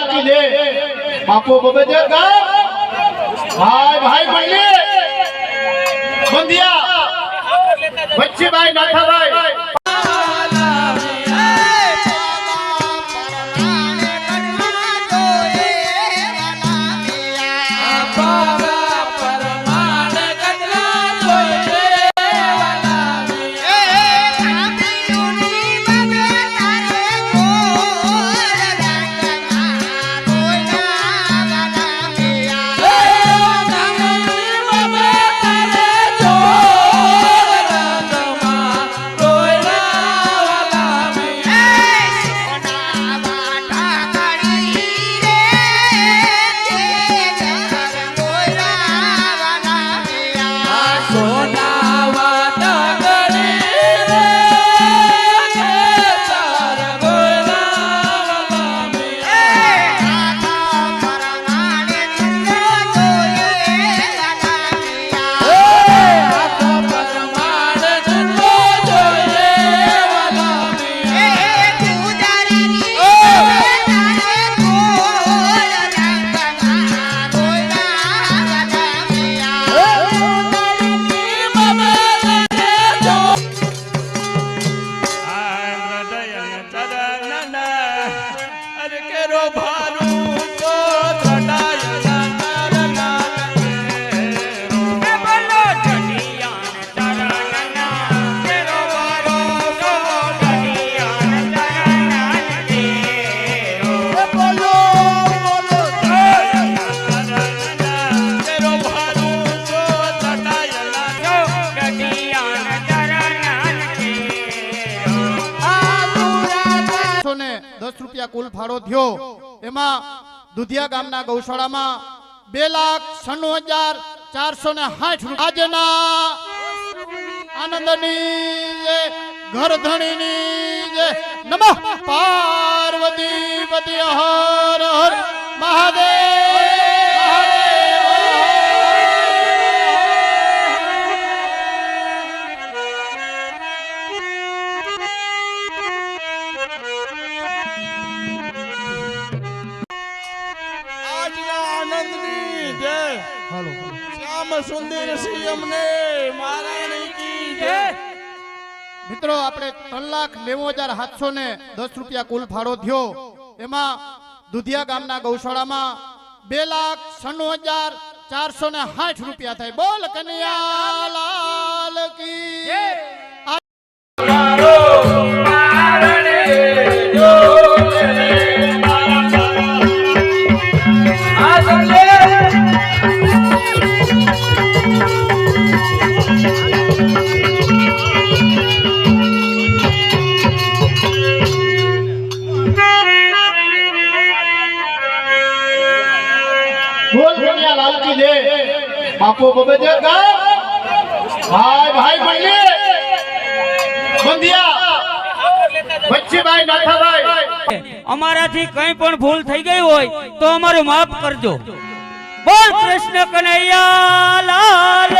લાલ લે. બાપો બબે જય ગામ ભાઈ ભાઈ બનલે બંધિયા. વચ્ચે ભાઈ નાથા ભાઈ દસ રૂપિયા કુલ ફાળો થયો. એમાં દુધિયા ગામના ગૌશાળામાં બે લાખ છન્નું હજાર ચારસો ને સાઠ આજના આનંદની ઘર ઘરધણીની જે નમઃ પાર્વતી પતિ હર હર મહાદેવ. આજના જય. હાલો શ્યામ સુંદર સિંહને મહારાણી કી જય. મિત્રો આપણે ત્રણ લાખ નેવું હજાર સાતસો ને દસ રૂપિયા કુલ ફાળો થયો. એમાં દુધિયા ગામના ગૌશાળામાં બે લાખ છન્નું હજાર ચારસો ને સાઠ રૂપિયા થાય. બોલ કનૈયા લાલ કી. બાપુ બબે ગામ ભાઈ ભાઈ બનલે બંધિયા. વચ્ચે નાથાભાઈ અમારાથી કઈ પણ ભૂલ થઈ ગઈ હોય તો અમારું માફ કરજો. બોલ કૃષ્ણ કનૈયા, લાલ.